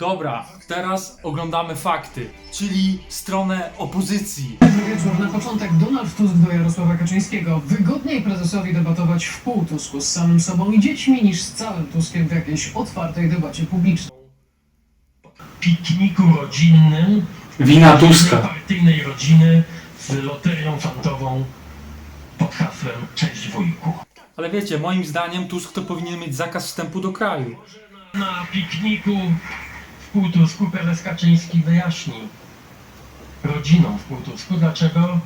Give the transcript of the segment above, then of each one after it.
Dobra, teraz oglądamy fakty, czyli stronę opozycji. Dobry wieczór. Na początek Donald Tusk do Jarosława Kaczyńskiego. Wygodniej prezesowi debatować w pół Tusku z samym sobą i dziećmi niż z całym Tuskiem w jakiejś otwartej debacie publicznej. pikniku rodzinnym Wina Tuska. partyjnej rodziny z loterią fantową pod hasłem Cześć wujku. Ale wiecie, moim zdaniem Tusk to powinien mieć zakaz wstępu do kraju. Na pikniku w Półtusku prezes Kaczyński wyjaśni rodzinom w Półtusku, dlaczego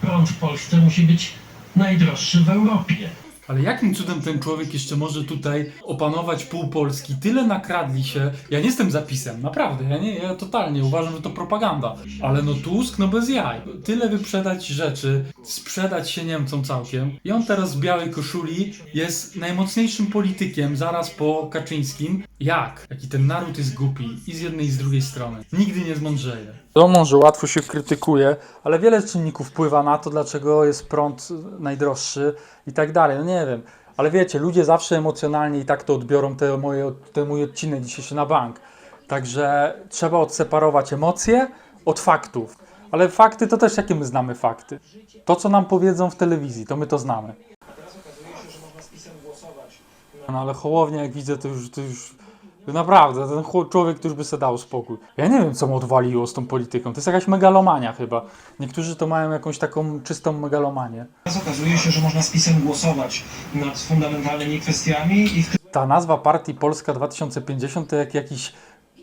prąd w Polsce musi być najdroższy w Europie. Ale jakim cudem ten człowiek jeszcze może tutaj opanować pół Polski? Tyle nakradli się. Ja nie jestem zapisem, naprawdę. Ja, nie, ja totalnie uważam, że to propaganda. Ale no Tusk, no bez jaj. Tyle wyprzedać rzeczy, sprzedać się Niemcom całkiem. I on teraz w białej koszuli jest najmocniejszym politykiem zaraz po Kaczyńskim. Jak? Jaki ten naród jest głupi i z jednej i z drugiej strony. Nigdy nie zmądrzeje. Wiadomo, że łatwo się krytykuje, ale wiele czynników wpływa na to, dlaczego jest prąd najdroższy i tak dalej. No nie wiem, ale wiecie, ludzie zawsze emocjonalnie i tak to odbiorą te moje, ten mój odcinek dzisiejszy na bank. Także trzeba odseparować emocje od faktów. Ale fakty to też jakie my znamy fakty? To, co nam powiedzą w telewizji, to my to znamy. No ale Hołownia, jak widzę, to już, to już naprawdę, ten chłop- człowiek, który by sobie dał spokój. Ja nie wiem, co mu odwaliło z tą polityką. To jest jakaś megalomania chyba. Niektórzy to mają jakąś taką czystą megalomanię. Teraz okazuje się, że można z PiSem głosować nad fundamentalnymi kwestiami i Ta nazwa partii Polska 2050 to jak jakiś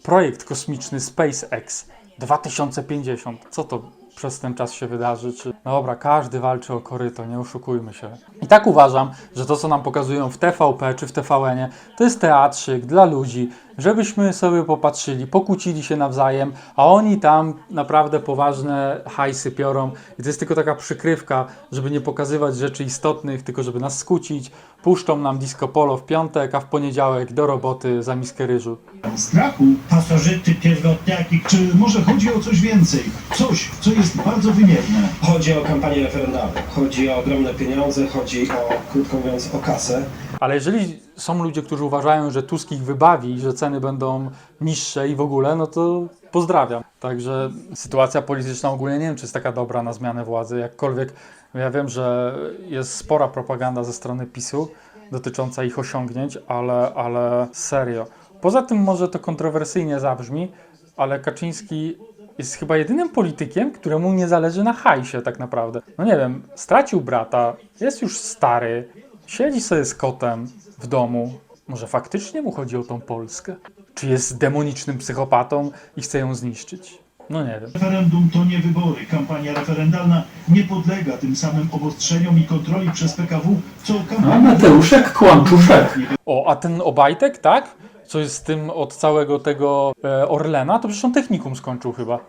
projekt kosmiczny SpaceX 2050. Co to przez ten czas się wydarzy? Czy... No dobra, każdy walczy o koryto, nie oszukujmy się. I tak uważam, że to co nam pokazują w TVP czy w TVN-ie, to jest teatrzyk dla ludzi, żebyśmy sobie popatrzyli, pokłócili się nawzajem, a oni tam naprawdę poważne hajsy piorą i to jest tylko taka przykrywka, żeby nie pokazywać rzeczy istotnych, tylko żeby nas skłócić. Puszczą nam disco polo w piątek, a w poniedziałek do roboty za miskę ryżu. strachu, pasożyty, pierwotniaki. czy może chodzi o coś więcej? Coś, co jest bardzo wymierne. Chodzi o kampanię referendalną, chodzi o ogromne pieniądze, chodzi o, krótko mówiąc, o kasę. Ale jeżeli są ludzie, którzy uważają, że Tusk ich wybawi, że ceny będą niższe i w ogóle, no to pozdrawiam. Także sytuacja polityczna ogólnie nie wiem, czy jest taka dobra na zmianę władzy. Jakkolwiek ja wiem, że jest spora propaganda ze strony PiSu dotycząca ich osiągnięć, ale, ale serio. Poza tym może to kontrowersyjnie zabrzmi, ale Kaczyński jest chyba jedynym politykiem, któremu nie zależy na hajsie tak naprawdę. No nie wiem, stracił brata, jest już stary, siedzi sobie z kotem w domu. Może faktycznie mu chodzi o tą Polskę? Czy jest demonicznym psychopatą i chce ją zniszczyć? No nie wiem. Referendum to nie wybory. Kampania referendalna nie podlega tym samym obostrzeniom i kontroli przez PKW, co kampania... Mateuszek Kłamczuszek. O, a ten Obajtek, tak? Co jest z tym od całego tego e, Orlena, to przecież on technikum skończył chyba.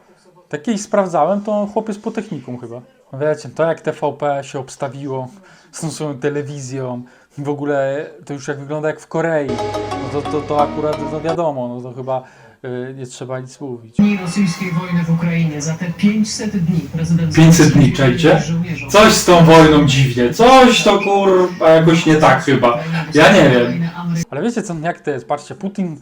Tak kiedyś sprawdzałem, to chłopiec po technikum chyba. No Wiecie, to jak TVP się obstawiło z tą swoją telewizją, w ogóle to już jak wygląda jak w Korei, no to, to, to akurat no wiadomo, no to chyba e, nie trzeba nic mówić. Dni rosyjskiej wojny w Ukrainie. Za te 500 dni prezydent 500 dni, czajcie? żołnierzom- Coś z tą wojną dziwnie, coś to kurwa jakoś nie tak chyba. Ja nie wiem. Ale wiecie co, jak to jest? Patrzcie, Putin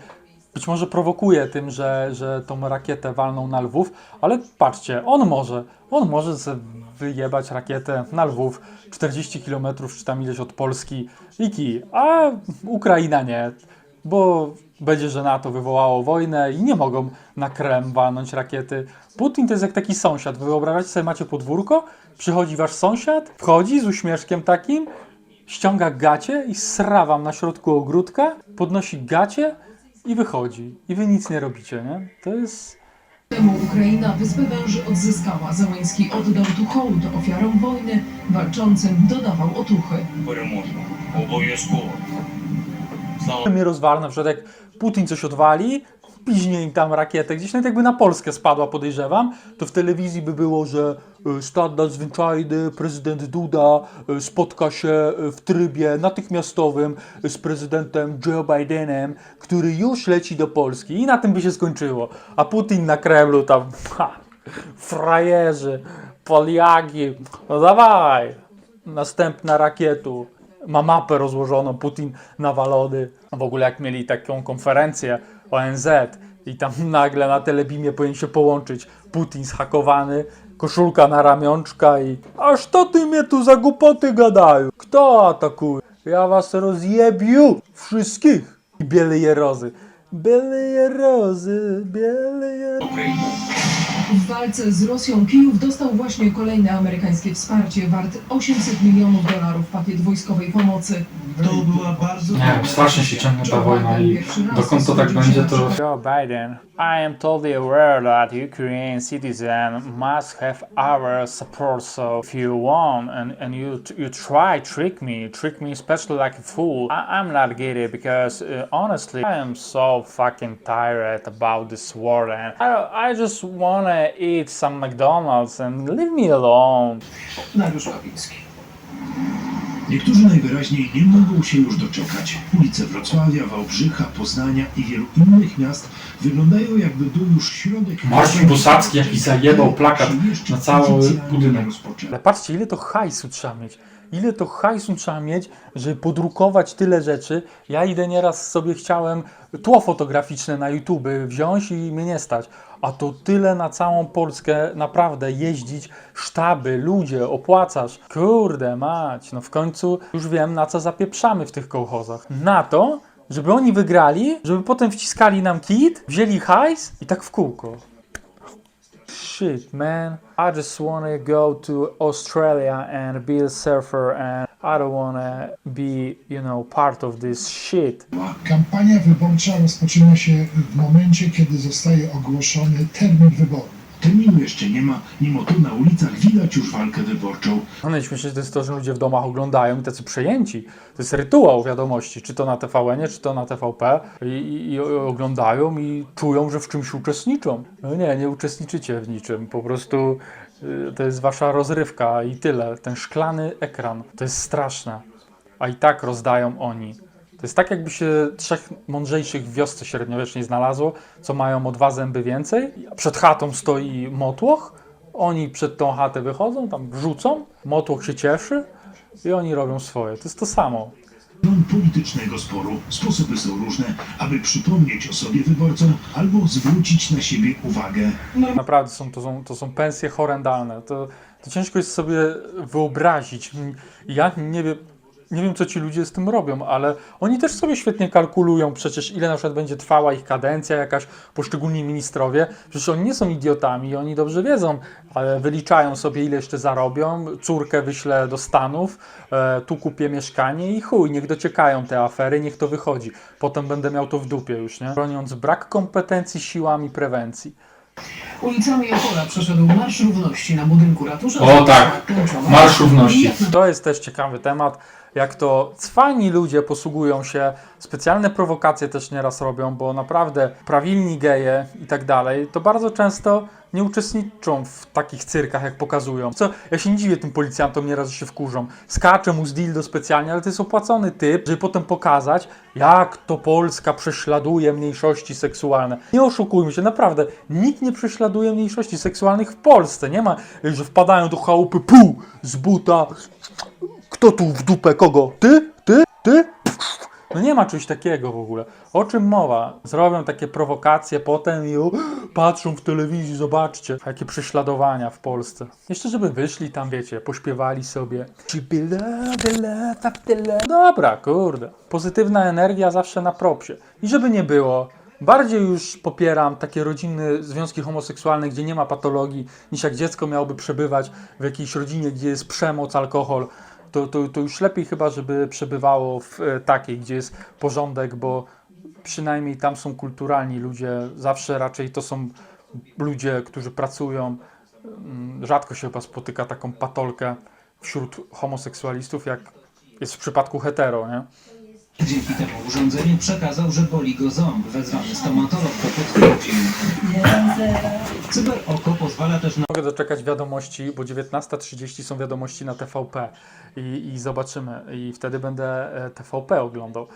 być może prowokuje tym, że, że tą rakietę walną na Lwów, ale patrzcie, on może, on może sobie wyjebać rakietę na Lwów 40 km czy tam ileś od Polski i kij, a Ukraina nie, bo będzie, że NATO wywołało wojnę i nie mogą na Krem walnąć rakiety. Putin to jest jak taki sąsiad, wy wyobrażacie sobie, macie podwórko, przychodzi wasz sąsiad, wchodzi z uśmieszkiem takim, ściąga gacie i sra wam na środku ogródka, podnosi gacie i wychodzi. I wy nic nie robicie, nie? To jest... Temu Ukraina Wyspę Węży odzyskała. Zełenski oddał tu hołd ofiarom wojny, walczącym dodawał otuchy. переможемо. Обов'язково. mnie rozwarł, na przykład jak Putin coś odwali, piźnie im tam rakietę, gdzieś nawet jakby na Polskę spadła, podejrzewam, to w telewizji by było, że e, stan nadzwyczajny, prezydent Duda e, spotka się e, w trybie natychmiastowym z prezydentem Joe Bidenem, który już leci do Polski i na tym by się skończyło. A Putin na Kremlu tam, ha, frajerzy, Poliaki, no dawaj, następna rakietu. Ma mapę rozłożoną, Putin nawalony. W ogóle jak mieli taką konferencję ONZ I tam nagle na telebimie powinien się połączyć Putin zhakowany, koszulka na ramionczka i aż to ty mnie tu za głupoty gadają. Kto atakuje? Ja was rozjebiu wszystkich. I bieleje rozy. Bieleje rozy, bieleje... W walce z Rosją Kijów dostał właśnie kolejne amerykańskie wsparcie wart 800 milionów dolarów pakiet wojskowej pomocy. To była bardzo Nie wiem, strasznie się ciągnie ta wojna i dokąd to tak będzie, to... Joe Biden, I am totally aware that Ukrainian citizens must have our support. So if you want and, and you you try trick me, trick me especially like a fool, I, I'm not giddy because uh, honestly I am so fucking tired about this war and I, I just wanna eat some McDonald's and leave me alone. Dariusz. Niektórzy najwyraźniej nie mogą się już doczekać. Ulice Wrocławia, Wałbrzycha, Poznania i wielu innych miast wyglądają jakby był już środek... Marcin Bosacki jakiś zajebał plakat na cały budynek. Ale patrzcie, ile to hajsu trzeba mieć. Ile to hajsu trzeba mieć, żeby podrukować tyle rzeczy. Ja idę nieraz sobie chciałem tło fotograficzne na YouTube wziąć i mnie nie stać. A to tyle na całą Polskę naprawdę jeździć, sztaby, ludzie, opłacasz. Kurde mać, no w końcu już wiem na co zapieprzamy w tych kołchozach. Na to, żeby oni wygrali, żeby potem wciskali nam kit, wzięli hajs i tak w kółko. Shit, man. I just want to go to Australia and be a surfer, and I don't want to be, you know, part of this shit. Kampania wyborcza rozpoczyna się w momencie, kiedy zostaje ogłoszony termin wyborów. Terminu jeszcze nie ma, mimo to na ulicach widać już walkę wyborczą. No najśmieszniejsze to jest to, że ludzie w domach oglądają i tacy przejęci. To jest rytuał wiadomości, czy to na TVN, czy to na TVP i, i, i oglądają i czują, że w czymś uczestniczą. No nie, nie uczestniczycie w niczym, po prostu y, to jest wasza rozrywka i tyle. Ten szklany ekran, to jest straszne. A i tak rozdają oni. To jest tak, jakby się trzech mądrzejszych w wiosce średniowiecznej znalazło, co mają o dwa zęby więcej. Przed chatą stoi motłoch, oni przed tą chatę wychodzą, tam rzucą, motłoch się cieszy i oni robią swoje. To jest to samo. Stron politycznego sporu sposoby są różne, aby przypomnieć o sobie wyborcom albo zwrócić na siebie uwagę. Naprawdę są, to, są, to są pensje horrendalne. To, to ciężko jest sobie wyobrazić. Ja nie wiem, nie wiem, co ci ludzie z tym robią, ale oni też sobie świetnie kalkulują przecież, ile na przykład będzie trwała ich kadencja, jakaś poszczególni ministrowie. Przecież oni nie są idiotami, oni dobrze wiedzą, ale wyliczają sobie, ile jeszcze zarobią, córkę wyślę do Stanów, e, tu kupię mieszkanie i chuj, niech dociekają te afery, niech to wychodzi. Potem będę miał to w dupie już, nie? Broniąc brak kompetencji siłami prewencji. Ulicami Opola przeszedł Marsz Równości na budynku ratusza. O tak. Marsz Równości. To jest też ciekawy temat, jak to cwani ludzie posługują się, specjalne prowokacje też nieraz robią, bo naprawdę prawilni geje i tak dalej, to bardzo często nie uczestniczą w takich cyrkach, jak pokazują. Co, ja się nie dziwię tym policjantom nieraz, że się wkurzą. Skacze mu z dildo specjalnie, ale to jest opłacony typ, żeby potem pokazać, jak to Polska prześladuje mniejszości seksualne. Nie oszukujmy się, naprawdę, nikt nie prześladuje mniejszości seksualnych w Polsce. Nie ma, że wpadają do chałupy, pół z buta, kto tu w dupę kogo? Ty? Ty? Ty? No nie ma czegoś takiego w ogóle. O czym mowa? Zrobią takie prowokacje potem i patrzą w telewizji, zobaczcie, jakie prześladowania w Polsce. Jeszcze żeby wyszli tam, wiecie, pośpiewali sobie. Love. Dobra, kurde. Pozytywna energia zawsze na propsie. I żeby nie było, Bardziej już popieram takie rodzinne związki homoseksualne, gdzie nie ma patologii, niż jak dziecko miałoby przebywać w jakiejś rodzinie, gdzie jest przemoc, alkohol. To, to, to już lepiej chyba, żeby przebywało w e, takiej, gdzie jest porządek, bo przynajmniej tam są kulturalni ludzie. Zawsze raczej to są ludzie, którzy pracują. Mm, Rzadko się chyba spotyka taką patolkę wśród homoseksualistów, jak jest w przypadku hetero, nie? Dzięki temu urządzeniu przekazał, że boli go ząb. Wezwany stomatolog to potwierdził. Cyber oko pozwala też na Mogę doczekać wiadomości, bo 19.30 są wiadomości na TVP i, i zobaczymy. I wtedy będę e, TVP oglądał.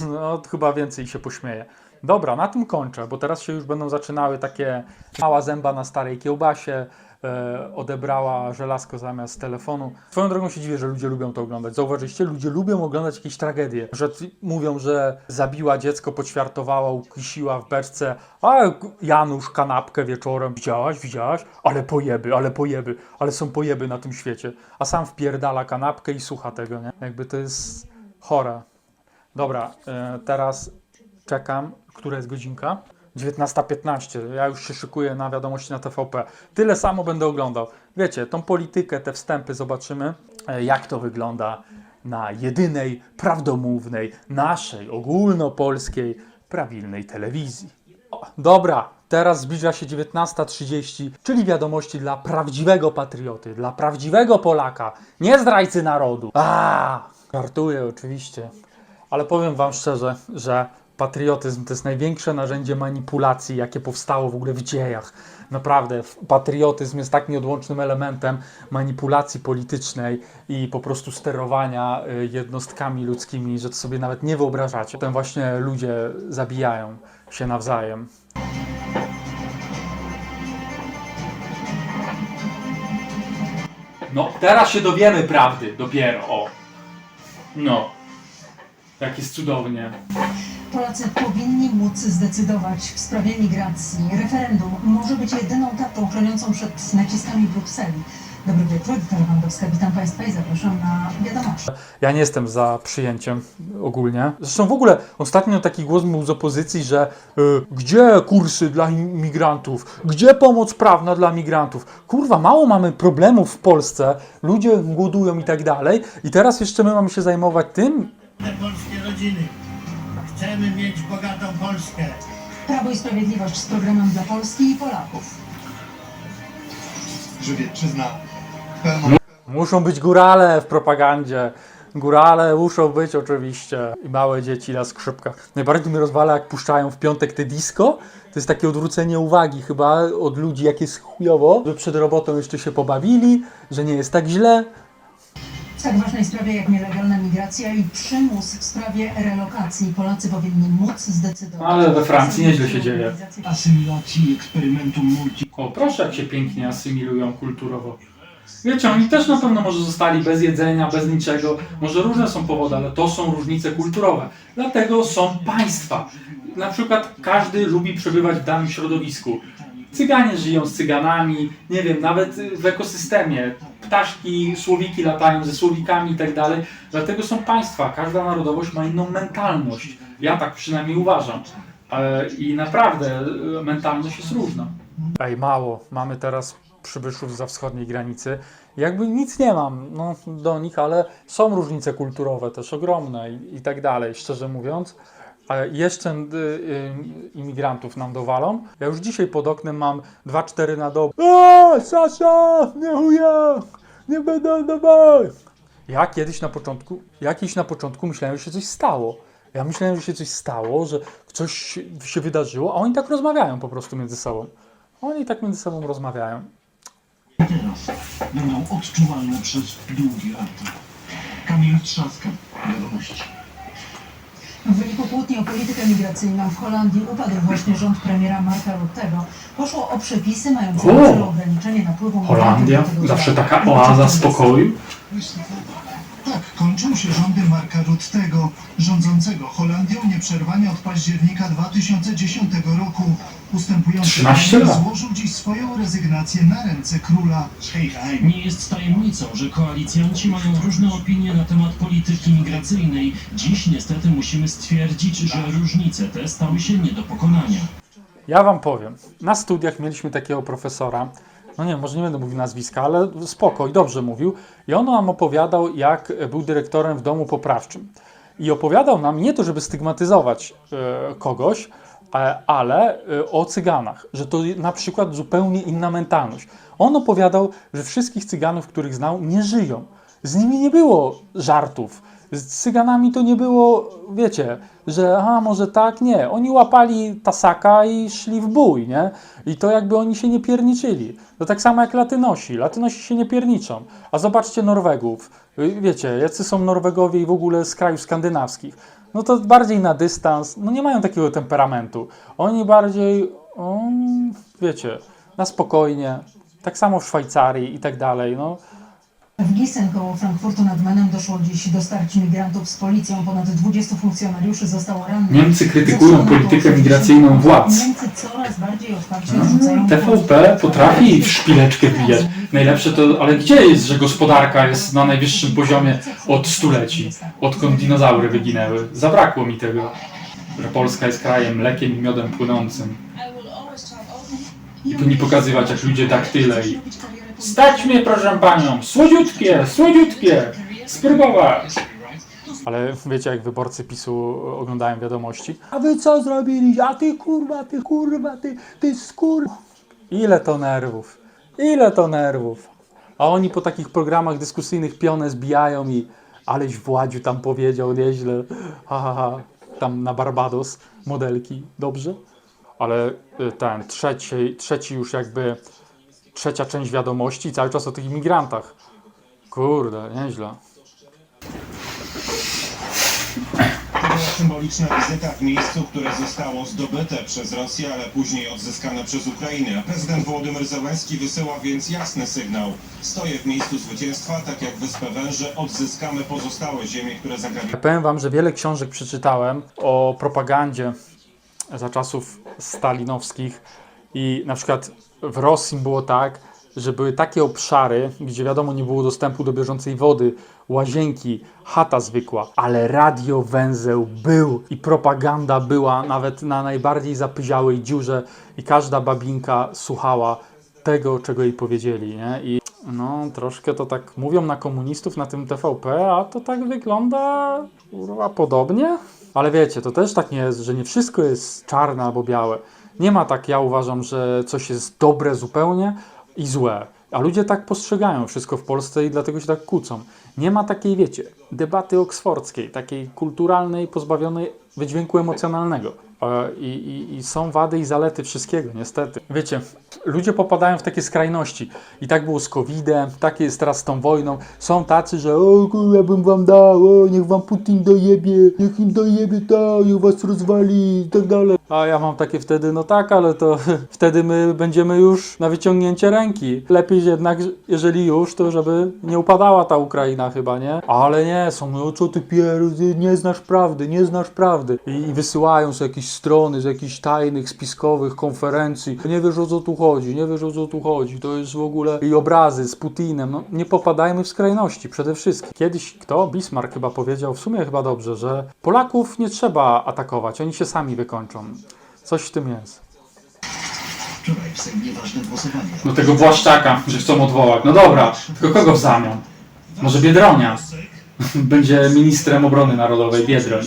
No, chyba więcej się pośmieję. Dobra, na tym kończę, bo teraz się już będą zaczynały takie mała zęba na starej kiełbasie, e, odebrała żelazko zamiast telefonu. Swoją drogą się dziwię, że ludzie lubią to oglądać. Zauważyliście? Ludzie lubią oglądać jakieś tragedie. Że mówią, że zabiła dziecko, poćwiartowała, ukisiła w beczce, a Janusz kanapkę wieczorem. Widziałaś? Widziałaś? Ale pojeby, ale pojeby, ale są pojeby na tym świecie. A sam wpierdala kanapkę i słucha tego, nie? Jakby to jest chore. Dobra, e, teraz czekam, która jest godzinka. 19.15. Ja już się szykuję na wiadomości na TVP. Tyle samo będę oglądał. Wiecie, tą politykę, te wstępy zobaczymy, e, jak to wygląda na jedynej, prawdomównej, naszej, ogólnopolskiej, prawilnej telewizji. O, dobra, teraz zbliża się 19.30, czyli wiadomości dla prawdziwego patrioty, dla prawdziwego Polaka, nie zdrajcy narodu. A, żartuję oczywiście. Ale powiem Wam szczerze, że patriotyzm to jest największe narzędzie manipulacji, jakie powstało w ogóle w dziejach. Naprawdę, patriotyzm jest tak nieodłącznym elementem manipulacji politycznej i po prostu sterowania y, jednostkami ludzkimi, że to sobie nawet nie wyobrażacie. Potem właśnie ludzie zabijają się nawzajem. No, teraz się dowiemy prawdy, dopiero, o. No. Jak jest cudownie. Polacy powinni móc zdecydować w sprawie migracji. Referendum może być jedyną tarczą chroniącą przed naciskami Brukseli. Dobry wieczór, Wita Lewandowska, witam Państwa i zapraszam na wiadomości. Ja nie jestem za przyjęciem ogólnie. Zresztą w ogóle ostatnio taki głos był z opozycji, że y, gdzie kursy dla imigrantów? Gdzie pomoc prawna dla migrantów? Kurwa, mało mamy problemów w Polsce, ludzie głodują i tak dalej. I teraz jeszcze my mamy się zajmować tym, Te polskie rodziny. Chcemy mieć bogatą Polskę. Prawo i Sprawiedliwość z programem dla Polski i Polaków. Żywiecczyzna Muszą być górale w propagandzie. Górale muszą być oczywiście. I małe dzieci na skrzypkach. Najbardziej mnie rozwala, jak puszczają w piątek te disco. To jest takie odwrócenie uwagi chyba od ludzi, jak jest chujowo, że przed robotą jeszcze się pobawili, że nie jest tak źle. W tak ważnej sprawie jak nielegalna migracja i przymus w sprawie relokacji Polacy powinni móc zdecydować. Ale we Francji nieźle się dzieje. asymilacji eksperymentu multi O, proszę, jak się pięknie asymilują kulturowo. Wiecie, oni też na pewno może zostali bez jedzenia, bez niczego. Może różne są powody, ale to są różnice kulturowe. Dlatego są państwa. Na przykład każdy lubi przebywać w danym środowisku. Cyganie żyją z cyganami, nie wiem, nawet w ekosystemie. Ptaszki, słowiki latają ze słowikami i tak dalej. Dlatego są państwa. Każda narodowość ma inną mentalność. Ja tak przynajmniej uważam. E, I naprawdę e, mentalność jest różna. Ej, mało. Mamy teraz przybyszów za wschodniej granicy. Jakby nic nie mam no, do nich, ale są różnice kulturowe też ogromne i, i tak dalej, szczerze mówiąc. A jeszcze y, y, imigrantów nam dowalą. Ja już dzisiaj pod oknem mam 2-4 na dobę. A, Sasza, nie chuja, nie będę dawać. Ja kiedyś na początku, jakiś na początku myślałem, że się coś stało. Ja myślałem, że się coś stało, że coś się- wydarzyło, a oni tak rozmawiają po prostu między sobą. Oni tak między sobą rozmawiają. teraz będą odczuwalne przez długie lata. Kamil Trzaska, wiadomości. W wyniku kłótni o politykę migracyjną w Holandii upadł właśnie rząd premiera Marka Ruttego. Poszło o przepisy mające na celu ograniczenie napływu Holandia, zawsze taka oaza spokoju. Tak, kończą się rządy Marka Ruttego, rządzącego Holandią nieprzerwanie od października 2010 roku. Ustępujący 13 premier lat. złożył dziś swoją rezygnację na ręce króla. Nie jest tajemnicą, że koalicjanci mają różne opinie na temat polityki migracyjnej. Dziś niestety musimy stwierdzić, że różnice te stały się nie do pokonania. Ja wam powiem, na studiach mieliśmy takiego profesora, no nie, może nie będę mówił nazwiska, ale spoko i dobrze mówił. I on nam opowiadał, jak był dyrektorem w domu poprawczym. I opowiadał nam nie to, żeby stygmatyzować e, kogoś, ale e, o cyganach, że to na przykład zupełnie inna mentalność. On opowiadał, że wszystkich cyganów, których znał, nie żyją. Z nimi nie było żartów. Z cyganami to nie było, wiecie, że a może tak, nie. Oni łapali tasaka i szli w bój, nie? I to jakby oni się nie pierniczyli. To tak samo jak latynosi. Latynosi się nie pierniczą. A zobaczcie Norwegów. Y, Wiecie, jacy są Norwegowie i w ogóle z krajów skandynawskich. No to bardziej na dystans, no nie mają takiego temperamentu. Oni bardziej, um, wiecie, na spokojnie, Tak samo w Szwajcarii i tak dalej. No, W Gießen koło Frankfurtu nad Menem doszło dziś do starć migrantów z policją. Ponad 20 funkcjonariuszy zostało rannych. Niemcy krytykują politykę 60 migracyjną władz. Niemcy coraz bardziej otwarcie odrzucają TVP potrafi w szpileczkę wbijać. Najlepsze to, ale gdzie jest, że gospodarka jest na najwyższym poziomie od stuleci, odkąd dinozaury wyginęły? Zabrakło mi tego, że Polska jest krajem mlekiem i miodem płynącym. I tu nie pokazywać jak ludzie daktyle i Stać mnie proszę panią, słodziutkie, słodziutkie, spróbować. ale wiecie, jak wyborcy PiSu oglądają wiadomości? A wy co zrobili? A ty kurwa, ty kurwa, ty, ty skur... Ile to nerwów? Ile to nerwów? A oni po takich programach dyskusyjnych pionę zbijają i aleś Władziu tam powiedział nieźle, ha, ha, ha, tam na Barbados modelki, dobrze? Ale y, ten, trzeci, trzeci już jakby, trzecia część wiadomości cały czas o tych imigrantach. Kurde, nieźle. To była symboliczna wizyta w miejscu, które zostało zdobyte przez Rosję, ale później odzyskane przez Ukrainę. A prezydent Wołodymyr Zełenski wysyła więc jasny sygnał. Stoję w miejscu zwycięstwa, tak jak Wyspę Węże, odzyskamy pozostałe ziemie, które zagrabiły. Powiem wam, że wiele książek przeczytałem o propagandzie za czasów stalinowskich i na przykład w Rosji było tak, że były takie obszary, gdzie wiadomo nie było dostępu do bieżącej wody, łazienki, chata zwykła, ale radiowęzeł był i propaganda była nawet na najbardziej zapyziałej dziurze i każda babinka słuchała tego, czego jej powiedzieli, nie? I no, troszkę to tak mówią na komunistów na tym TVP, a to tak wygląda kurwa podobnie. Ale wiecie, to też tak nie jest, że nie wszystko jest czarne albo białe. Nie ma tak, ja uważam, że coś jest dobre zupełnie i złe. A ludzie tak postrzegają wszystko w Polsce i dlatego się tak kłócą. Nie ma takiej, wiecie, debaty oksfordzkiej, takiej kulturalnej, pozbawionej wydźwięku emocjonalnego. E, I, i, I są wady i zalety wszystkiego, niestety. Wiecie, ludzie popadają w takie skrajności. I tak było z COVID-em, tak jest teraz z tą wojną. Są tacy, że o kurwa bym wam dał, o niech wam Putin dojebie, niech im dojebie to, niech was rozwali i tak dalej. A ja mam takie wtedy, no tak, ale to wtedy my będziemy już na wyciągnięcie ręki. Lepiej jednak, jeżeli już, to żeby nie upadała ta Ukraina chyba, nie? Ale nie, są, no co ty pierdzy, nie znasz prawdy, nie znasz prawdy. I, i wysyłają z jakichś strony, z jakichś tajnych, spiskowych konferencji. Nie wiesz o co tu chodzi, nie wiesz o co tu chodzi. To jest w ogóle i obrazy z Putinem. No, nie popadajmy w skrajności przede wszystkim. Kiedyś kto? Bismarck chyba powiedział, w sumie chyba dobrze, że Polaków nie trzeba atakować, oni się sami wykończą. Coś w tym jest. Do tego Błaszczaka, że chcą odwołać. No dobra, tylko kogo w zamian? Może Biedronia? Będzie ministrem obrony narodowej Biedroń.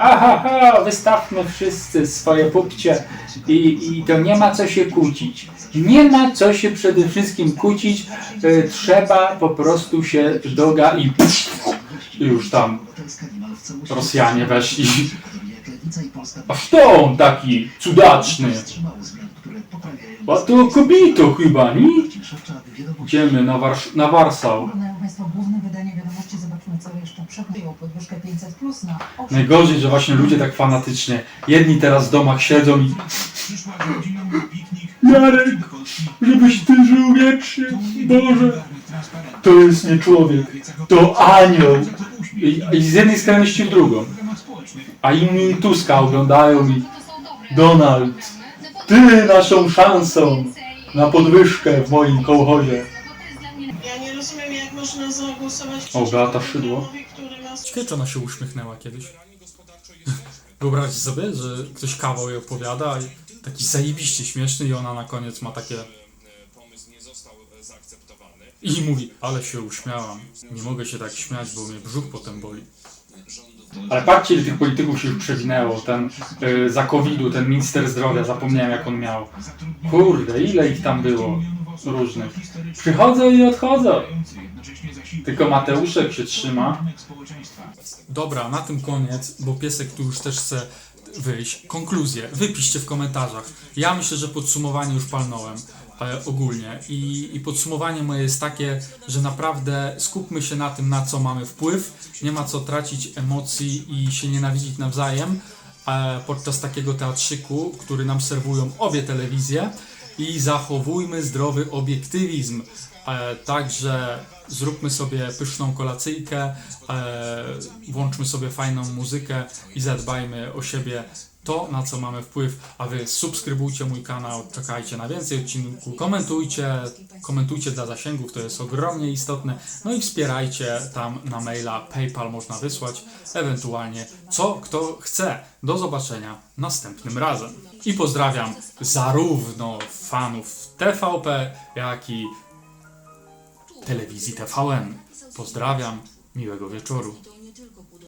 Aha, ha, wystawmy wszyscy swoje pupcie i, i to nie ma co się kłócić. Nie ma co się przede wszystkim kłócić, e, trzeba po prostu się doga i już tam Rosjanie weszli. A kto on taki cudaczny? A to kobito chyba, nie? Idziemy na, Warsz- na Warszał. Oglądają Państwo główne wydanie wiadomości. Zobaczmy, co jeszcze przechodziło. Podwyżkę 500 plus na 8. Najgorzej, że właśnie ludzie tak fanatycznie. Jedni teraz w domach siedzą i Przyszła godzina na piknik. Jarek, żebyś ty żył wiecznie, Boże. To jest nie człowiek, to anioł. I, I z jednej skrajności w drugą. A inni Tuska oglądają i Donald, ty naszą szansą na podwyżkę w moim kołchozie. Ja nie rozumiem, jak można zagłosować O, Beata Szydło. człowiekowi, Ciekawe, ona się uśmiechnęła kiedyś. Wyobraźcie sobie, że ktoś kawał jej opowiada taki zajebiście śmieszny i ona na koniec ma takie... I mówi, ale się uśmiałam. Nie mogę się tak śmiać, bo mnie brzuch potem boli. Ale patrzcie, ile tych polityków się już przewinęło. Ten y, za COVID-u, ten minister zdrowia, zapomniałem jak on miał. Kurde, ile ich tam było różnych. Przychodzą i odchodzą. Tylko Mateuszek się trzyma. Dobra, na tym koniec, bo piesek tu już też chce wyjść. Konkluzje, wypiszcie w komentarzach. Ja myślę, że podsumowanie już palnąłem e, ogólnie I, i podsumowanie moje jest takie, że naprawdę skupmy się na tym, na co mamy wpływ. Nie ma co tracić emocji i się nienawidzić nawzajem e, podczas takiego teatrzyku, który nam serwują obie telewizje. I zachowujmy zdrowy obiektywizm. E, także zróbmy sobie pyszną kolacyjkę, e, włączmy sobie fajną muzykę i zadbajmy o siebie. To, na co mamy wpływ, a wy subskrybujcie mój kanał, czekajcie na więcej odcinków, komentujcie, komentujcie dla zasięgów, to jest ogromnie istotne, no i wspierajcie tam na maila, PayPal można wysłać, ewentualnie co kto chce. Do zobaczenia następnym razem. I pozdrawiam zarówno fanów TVP, jak i telewizji TVN. Pozdrawiam, miłego wieczoru.